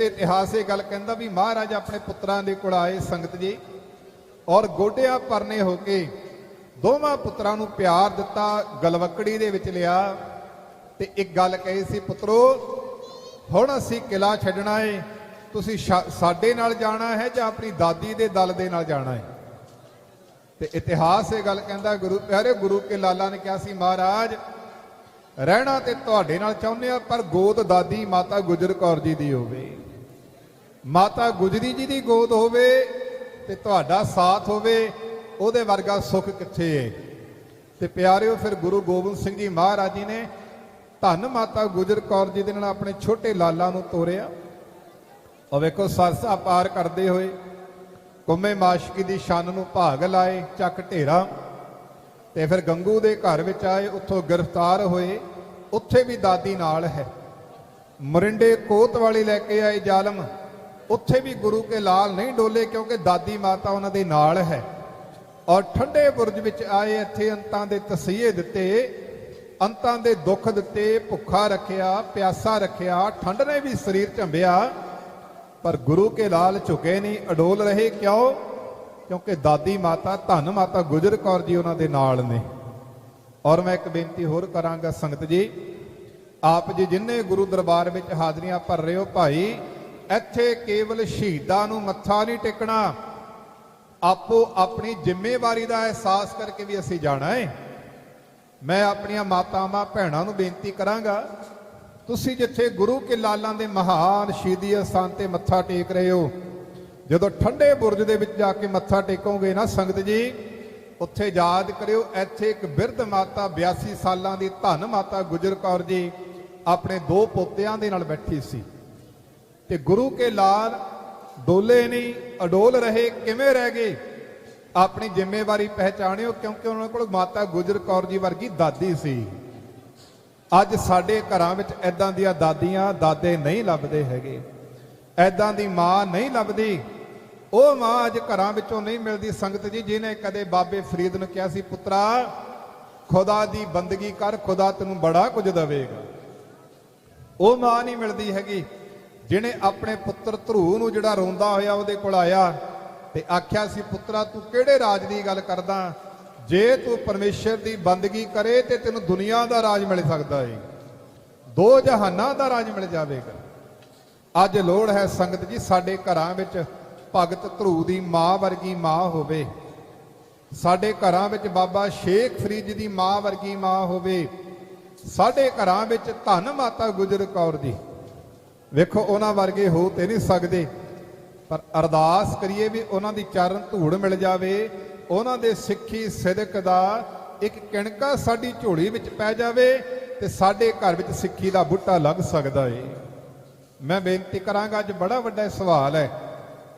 ਤੇ ਇਤਿਹਾਸ ਇਹ ਗੱਲ ਕਹਿੰਦਾ ਵੀ ਮਹਾਰਾਜ ਆਪਣੇ ਪੁੱਤਰਾਂ ਦੇ ਕੋਲ ਆਏ ਸੰਗਤ ਜੀ ਔਰ ਗੋਡਿਆਂ ਪਰਨੇ ਹੋ ਕੇ ਦੋਵਾਂ ਪੁੱਤਰਾਂ ਨੂੰ ਪਿਆਰ ਦਿੱਤਾ, ਗਲਵਕੜੀ ਦੇ ਵਿੱਚ ਲਿਆ ਤੇ ਇੱਕ ਗੱਲ ਕਹੀ ਸੀ, ਪੁੱਤਰੋ, ਹੁਣ ਅਸੀਂ ਕਿਲਾ ਛੱਡਣਾ ਏ, ਤੁਸੀਂ ਸਾਡੇ ਨਾਲ ਜਾਣਾ ਹੈ ਜਾਂ ਆਪਣੀ ਦਾਦੀ ਦੇ ਦਲ ਦੇ ਨਾਲ ਜਾਣਾ ਹੈ ਤੇ ਇਤਿਹਾਸ ਇਹ ਗੱਲ ਕਹਿੰਦਾ, ਗੁਰੂ, ਪਿਆਰੇ ਗੁਰੂ ਕੇ ਲਾਲਾ ਨੇ ਕਿਹਾ ਸੀ, ਮਹਾਰਾਜ, ਰਹਿਣਾ ਤੇ ਤੁਹਾਡੇ ਨਾਲ ਚਾਹੁੰਦੇ ਆ ਪਰ ਗੋਦ ਦਾਦੀ ਮਾਤਾ ਗੁਜਰ ਕੌਰ ਜੀ ਦੀ ਹੋਵੇ। ਮਾਤਾ ਗੁਜਰੀ ਜੀ ਦੀ ਗੋਦ ਹੋਵੇ ਤੇ ਤੁਹਾਡਾ ਸਾਥ ਹੋਵੇ, ਉਹਦੇ ਵਰਗਾ ਸੁੱਖ ਕਿੱਥੇ ਹੈ ਤੇ ਪਿਆਰਿਓ, ਫਿਰ ਗੁਰੂ ਗੋਬਿੰਦ ਸਿੰਘ ਜੀ ਮਹਾਰਾਜ ਜੀ ਨੇ ਧੰਨ ਮਾਤਾ ਗੁਜਰ ਕੌਰ ਜੀ ਦੇ ਨਾਲ ਆਪਣੇ ਛੋਟੇ ਲਾਲਾ ਨੂੰ ਤੋਰਿਆ। ਉਹ ਵੇਖੋ ਸਰਸਾ ਪਾਰ ਕਰਦੇ ਹੋਏ ਕੁੰਮੇ ਮਾਸ਼ਕੀ ਦੀ ਸ਼ਾਨ ਨੂੰ ਭਾਗ ਲਾਏ, ਚੱਕ ਢੇਰਾ। ਤੇ ਫਿਰ ਗੰਗੂ ਦੇ ਘਰ ਵਿੱਚ ਆਏ, ਉੱਥੋਂ ਗ੍ਰਿਫਤਾਰ ਹੋਏ। ਉੱਥੇ ਵੀ ਦਾਦੀ ਨਾਲ ਹੈ। ਮਰਿੰਡੇ ਕੋਤ ਵਾਲੀ ਲੈ ਕੇ ਆਏ ਜ਼ਾਲਮ। ਉੱਥੇ ਵੀ ਗੁਰੂ ਕੇ ਲਾਲ ਨਹੀਂ ਡੋਲੇ ਕਿਉਂਕਿ ਦਾਦੀ ਮਾਤਾ ਉਹਨਾਂ ਦੇ ਨਾਲ ਹੈ। ਔਰ ਠੰਡੇ ਬੁਰਜ ਵਿੱਚ ਆਏ, ਇੱਥੇ ਅੰਤਾਂ ਦੇ ਤਸੀਹੇ ਦਿੱਤੇ, ਅੰਤਾਂ ਦੇ ਦੁੱਖ ਦਿੱਤੇ, ਭੁੱਖਾ ਰੱਖਿਆ, ਪਿਆਸਾ ਰੱਖਿਆ, ਠੰਡ ਨੇ ਵੀ ਸਰੀਰ ਝੰਬਿਆ, ਪਰ ਗੁਰੂ ਕੇ ਲਾਲ ਝੁਕੇ ਨਹੀਂ, ਅਡੋਲ ਰਹੇ ਕਿਉਂ? ਕਿਉਂਕਿ ਦਾਦੀ ਮਾਤਾ, ਧੰਨ ਮਾਤਾ ਗੁਜਰ ਕੌਰ ਜੀ ਉਹਨਾਂ ਦੇ ਨਾਲ ਨੇ। ਔਰ ਮੈਂ ਇੱਕ ਬੇਨਤੀ ਹੋਰ ਕਰਾਂਗਾ ਸੰਗਤ ਜੀ, ਆਪ ਜੀ ਜਿੰਨੇ ਗੁਰੂ ਦਰਬਾਰ ਵਿੱਚ ਹਾਜ਼ਰੀਆਂ ਭਰ ਰਹੇ ਹੋ ਭਾਈ ਇੱਥੇ ਕੇਵਲ ਸ਼ਹੀਦਾਂ ਨੂੰ ਮੱਥਾ ਨਹੀਂ ਟੇਕਣਾ। ਆਪੋ ਆਪਣੀ ਜ਼ਿੰਮੇਵਾਰੀ ਦਾ ਅਹਿਸਾਸ ਕਰਕੇ ਵੀ ਅਸੀਂ ਜਾਣਾ ਹੈ ਮੈਂ ਆਪਣੀਆਂ ਮਾਤਾਵਾਂ ਭੈਣਾਂ ਨੂੰ ਬੇਨਤੀ ਕਰਾਂਗਾ, ਤੁਸੀਂ ਜਿੱਥੇ ਗੁਰੂ ਕੇ ਲਾਲਾਂ ਦੇ ਮਹਾਨ ਸ਼ਹੀਦੀ ਅਸਥਾਨ ਤੇ ਮੱਥਾ ਟੇਕ ਰਹੇ ਹੋ, ਜਦੋਂ ਠੰਡੇ ਬੁਰਜ ਦੇ ਵਿੱਚ ਜਾ ਕੇ ਮੱਥਾ ਟੇਕੋਗੇ ਨਾ ਸੰਗਤ ਜੀ, ਉੱਥੇ ਯਾਦ ਕਰਿਓ, ਇੱਥੇ ਇੱਕ ਬਿਰਧ ਮਾਤਾ 82 ਸਾਲਾਂ ਦੀ ਧੰਨ ਮਾਤਾ ਗੁਜਰ ਕੌਰ ਜੀ ਆਪਣੇ ਦੋ ਪੋਤਿਆਂ ਦੇ ਨਾਲ ਬੈਠੀ ਸੀ। ਤੇ ਗੁਰੂ ਕੇ ਲਾਲ ਡੋਲੇ ਨਹੀਂ, ਅਡੋਲ ਰਹੇ, ਕਿਵੇਂ ਰਹਿ ਗਏ? ਆਪਣੀ ਜ਼ਿੰਮੇਵਾਰੀ ਪਹਿਚਾਣਿਓ, ਕਿਉਂਕਿ ਉਹਨਾਂ ਕੋਲ ਮਾਤਾ ਗੁਜਰ ਕੌਰ ਜੀ ਵਰਗੀ ਦਾਦੀ ਸੀ। ਅੱਜ ਸਾਡੇ ਘਰਾਂ ਵਿੱਚ ਐਦਾਂ ਦੀਆਂ ਦਾਦੀਆਂ, ਦਾਦੇ ਨਹੀਂ ਲੱਭਦੇ ਹੈਗੇ। ਐਦਾਂ ਦੀ ਮਾਂ ਨਹੀਂ ਲੱਭਦੀ। ਉਹ ਮਾਂ ਅੱਜ ਘਰਾਂ ਵਿੱਚੋਂ ਨਹੀਂ ਮਿਲਦੀ। ਸੰਗਤ ਜੀ, ਜਿਹਨੇ ਕਦੇ ਬਾਬੇ ਫਰੀਦ ਨੂੰ ਕਿਹਾ ਸੀ, ਪੁੱਤਰਾ, ਖੁਦਾ ਦੀ ਬੰਦਗੀ ਕਰ, ਖੁਦਾ ਤੈਨੂੰ ਬੜਾ ਕੁਝ ਦੇਵੇਗਾ। ਉਹ ਮਾਂ ਨਹੀਂ ਮਿਲਦੀ ਹੈਗੀ। ਜਿਹਨੇ ਆਪਣੇ ਪੁੱਤਰ ਧਰੂ ਨੂੰ ਜਿਹੜਾ ਰੋਂਦਾ ਹੋਇਆ ਉਹਦੇ ਕੋਲ ਆਇਆ ਤੇ ਆਖਿਆ ਸੀ, ਪੁੱਤਰਾ, ਤੂੰ ਕਿਹੜੇ ਰਾਜ ਦੀ ਗੱਲ ਕਰਦਾ? ਜੇ ਤੂੰ ਪਰਮੇਸ਼ਰ ਦੀ ਬੰਦਗੀ ਕਰੇ ਤੇ ਤੈਨੂੰ ਦੁਨੀਆ ਦਾ ਰਾਜ ਮਿਲ ਸਕਦਾ ਏ। ਦੋ ਜਹਾਨਾਂ ਦਾ ਰਾਜ ਮਿਲ ਜਾਵੇਗਾ। ਅੱਜ ਲੋੜ ਹੈ ਸੰਗਤ ਜੀ, ਸਾਡੇ ਘਰਾਂ ਵਿੱਚ ਭਗਤ ਧਰੂ ਦੀ ਮਾਂ ਵਰਗੀ ਮਾਂ ਹੋਵੇ। ਸਾਡੇ ਘਰਾਂ ਵਿੱਚ ਬਾਬਾ ਸ਼ੇਖ ਫਰੀਦ ਜੀ ਦੀ ਮਾਂ ਵਰਗੀ ਮਾਂ ਹੋਵੇ। ਸਾਡੇ ਘਰਾਂ ਵਿੱਚ ਧੰਨ ਮਾਤਾ ਗੁਜਰ ਕੌਰ ਜੀ। ਵੇਖੋ, ਉਹਨਾਂ ਵਰਗੇ ਹੋ ਤੇ ਨਹੀਂ ਸਕਦੇ। ਪਰ ਅਰਦਾਸ ਕਰੀਏ ਵੀ ਉਹਨਾਂ ਦੀ ਚਰਨ ਧੂੜ ਮਿਲ ਜਾਵੇ। ਉਹਨਾਂ ਦੇ ਸਿੱਖੀ ਸਿਦਕ ਦਾ ਇੱਕ ਕਿਣਕਾ ਸਾਡੀ ਝੋਲੀ ਵਿੱਚ ਪੈ ਜਾਵੇ ਤੇ ਸਾਡੇ ਘਰ ਵਿੱਚ ਸਿੱਖੀ ਦਾ ਬੂਟਾ ਲੱਗ ਸਕਦਾ ਏ। ਮੈਂ ਬੇਨਤੀ ਕਰਾਂਗਾ, ਅੱਜ ਬੜਾ ਵੱਡਾ ਸਵਾਲ ਹੈ।